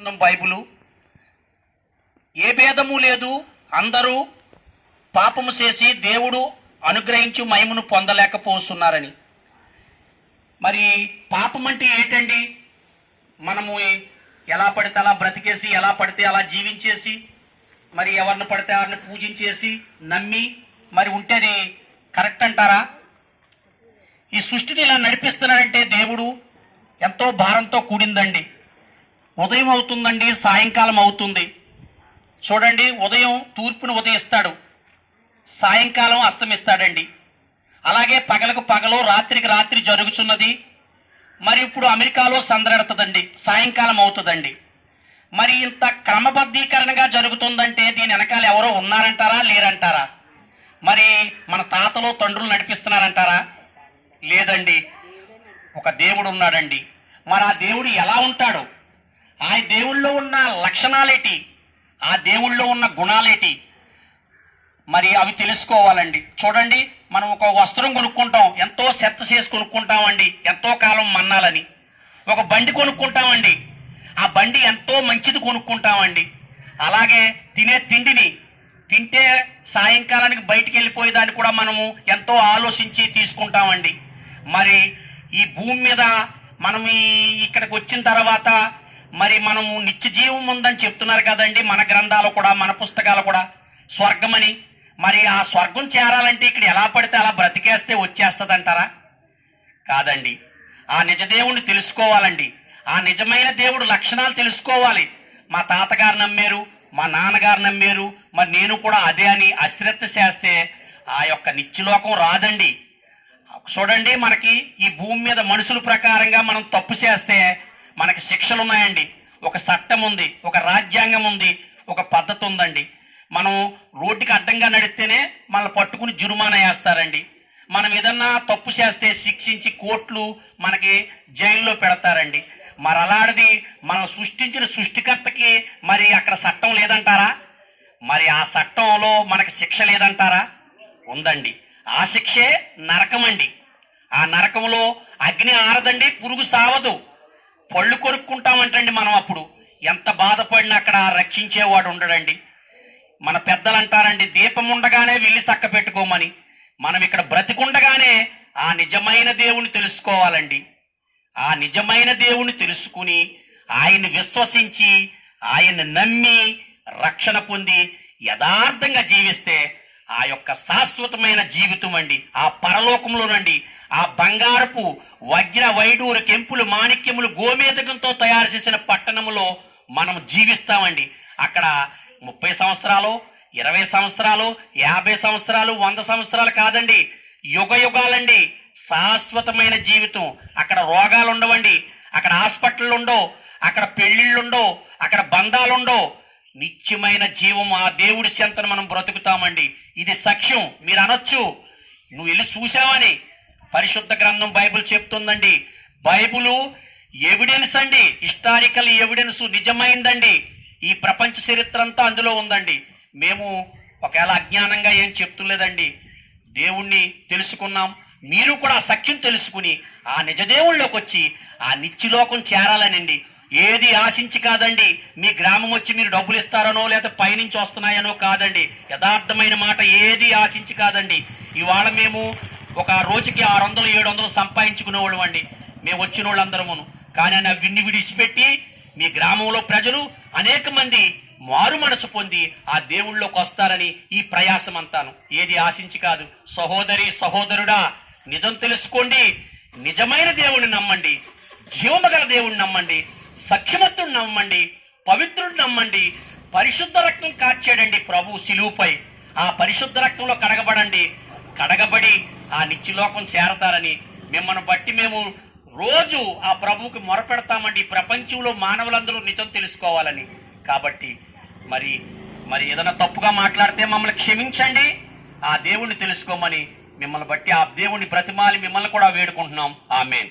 Bible. ఏ భేదము లేదు. అందరూ పాపము చేసి దేవుడు అనుగ్రహించు మహిమను పొందలేకపోతున్నారని. మరి పాపం అంటే ఏంటండి? మనము ఎలా పడితే అలా బ్రతికేసి ఎలా పడితే అలా జీవించేసి మరి ఎవరిని పడితే వారిని పూజించేసి నమ్మి మరి ఉంటేది కరెక్ట్ అంటారా? ఈ సృష్టిని ఇలా నడిపిస్తున్నాడంటే దేవుడు ఎంతో భారంతో కూడిందండి. ఉదయం అవుతుందండి సాయంకాలం అవుతుంది. చూడండి ఉదయం తూర్పును ఉదయిస్తాడు. సాయంకాలం అస్తమిస్తాడండి. అలాగే పగలకు పగలు రాత్రికి రాత్రి జరుగుతున్నది మరి ఇప్పుడు అమెరికాలో సందరెడుతుందండి సాయంకాలం అవుతుందండి. మరి ఇంత క్రమబద్ధీకరణగా జరుగుతుందంటే దీని వెనకాల ఎవరో ఉన్నారంటారా లేరంటారా? మరి మన తాతలు తండ్రులు నడిపిస్తున్నారంటారా? లేదండి. ఒక దేవుడు ఉన్నాడండి మరి ఆ దేవుడు ఎలా ఉంటాడు? ఆ దేవుళ్ళో ఉన్న లక్షణాలేటి? ఆ దేవుళ్ళో ఉన్న గుణాలేటి? మరి అవి తెలుసుకోవాలండి. చూడండి మనం ఒక వస్త్రం కొనుక్కుంటాం ఎంతో సెత్త చేసి కొనుక్కుంటామండి ఎంతో కాలం మన్నాలని. ఒక బండి కొనుక్కుంటామండి ఆ బండి ఎంతో మంచిది కొనుక్కుంటామండి. అలాగే తినే తిండిని తింటే సాయంకాలానికి బయటికి వెళ్ళిపోయేదాన్ని కూడా మనము ఎంతో ఆలోచించి తీసుకుంటామండి. మరి ఈ భూమి మీద మనం ఇక్కడికి వచ్చిన తర్వాత మరి మనము నిత్య జీవం ఉందని చెప్తున్నారు కదండి మన గ్రంథాలు కూడా మన పుస్తకాలు కూడా. స్వర్గమని. మరి ఆ స్వర్గం చేరాలంటే ఇక్కడ ఎలా పడితే అలా బ్రతికేస్తే వచ్చేస్తుంది అంటారా కాదండి. ఆ నిజదేవుణ్ణి తెలుసుకోవాలండి. ఆ నిజమైన దేవుడు లక్షణాలు తెలుసుకోవాలి. మా తాతగారు నమ్మారు మా నాన్నగారు నమ్మారు మరి నేను కూడా అదే అని అశ్రద్ధ చేస్తే ఆ యొక్క నిత్యలోకం రాదండి. చూడండి మనకి ఈ భూమి మీద మనుషుల ప్రకారంగా మనం తప్పు చేస్తే మనకి శిక్షలు ఉన్నాయండి ఒక చట్టం ఉంది ఒక రాజ్యాంగం ఉంది ఒక పద్ధతి ఉందండి మనం రోడ్డుకి అడ్డంగా నడిస్తేనే మనల్ని పట్టుకుని జురుమానా వేస్తారండి. మనం ఏదన్నా తప్పు చేస్తే శిక్షించి కోర్టులు మనకి జైల్లో పెడతారండి. మరి అలాంటిది మనం సృష్టించిన సృష్టికర్తకి మరి అక్కడ చట్టం లేదంటారా? మరి ఆ చట్టంలో మనకి శిక్ష లేదంటారా? ఉందండి. ఆ శిక్షే నరకమండి. ఆ నరకంలో అగ్ని ఆరదండి పురుగు సావదు. పళ్ళు కొరుక్కుంటామంటండి మనం అప్పుడు. ఎంత బాధపడినా అక్కడ రక్షించేవాడు ఉండడండి. మన పెద్దలు అంటారండి దీపం ఉండగానే వెళ్ళి చక్క పెట్టుకోమని. మనం ఇక్కడ బ్రతికుండగానే ఆ నిజమైన దేవుని తెలుసుకోవాలండి. ఆ నిజమైన దేవుని తెలుసుకుని ఆయన్ని విశ్వసించి ఆయన్ని నమ్మి రక్షణ పొంది యథార్థంగా జీవిస్తే ఆ యొక్క శాశ్వతమైన జీవితం అండి ఆ పరలోకంలోనండి ఆ బంగారపు వజ్ర వైడూరు కెంపులు మాణిక్యములు గోమేదకంతో తయారు చేసిన పట్టణములో మనం జీవిస్తామండి. అక్కడ ముప్పై సంవత్సరాలు ఇరవై సంవత్సరాలు యాభై సంవత్సరాలు వంద సంవత్సరాలు కాదండి యుగ యుగాలండి శాశ్వతమైన జీవితం. అక్కడ రోగాలు ఉండవండి అక్కడ హాస్పిటల్ ఉండవు అక్కడ పెళ్ళిళ్ళుండో అక్కడ బంధాలుండో నిత్యమైన జీవం ఆ దేవుడి చెంతను మనం బ్రతుకుతామండి. ఇది సఖ్యం. మీరు అనొచ్చు. నువ్వు వెళ్ళి చూసావని పరిశుద్ధ గ్రంథం బైబుల్ చెప్తుందండి. బైబులు ఎవిడెన్స్ అండి. హిస్టారికల్ ఎవిడెన్స్ నిజమైందండి. ఈ ప్రపంచ చరిత్ర అంతా అందులో ఉందండి. మేము ఒకవేళ అజ్ఞానంగా ఏం చెప్తులేదండి. దేవుణ్ణి తెలుసుకున్నాం. మీరు కూడా సఖ్యం తెలుసుకుని ఆ నిజదేవుల్లోకి వచ్చి ఆ నిత్యలోకం చేరాలనండి. ఏది ఆశించి కాదండి మీ గ్రామం వచ్చి మీరు డబ్బులు ఇస్తారనో లేదా పైనుంచి వస్తున్నాయనో కాదండి. యథార్థమైన మాట ఏది ఆశించి కాదండి. ఇవాళ మేము ఒక రోజుకి ఆరు వందలు ఏడు వందలు సంపాదించుకునేవాళ్ళం అండి. మేము వచ్చిన వాళ్ళందరమును కానీ ఆయన విన్ని విడిచిపెట్టి మీ గ్రామంలో ప్రజలు అనేక మంది మారు మనసు పొంది ఆ దేవుళ్ళలోకి వస్తారని ఈ ప్రయాసం అంతాను. ఏది ఆశించి కాదు. సహోదరి సహోదరుడా నిజం తెలుసుకోండి. నిజమైన దేవుణ్ణి నమ్మండి. జీవమగల దేవుణ్ణి నమ్మండి. సఖ్యమత్తుడు నమ్మండి పవిత్రుడు నమ్మండి పరిశుద్ధ రక్తం కార్చాడండి ప్రభు శిలువుపై ఆ పరిశుద్ధ రక్తంలో కడగబడండి. కడగబడి ఆ నిత్యలోకం చేరతారని మిమ్మల్ని బట్టి మేము రోజు ఆ ప్రభువుకి మొరపెడతామండి. ప్రపంచంలో మానవులందరూ నిజం తెలుసుకోవాలని. కాబట్టి మరి మరి ఏదైనా తప్పుగా మాట్లాడితే మమ్మల్ని క్షమించండి. ఆ దేవుణ్ణి తెలుసుకోమని మిమ్మల్ని బట్టి ఆ దేవుణ్ణి ప్రతిమాలి మిమ్మల్ని కూడా వేడుకుంటున్నాం. ఆమెన్.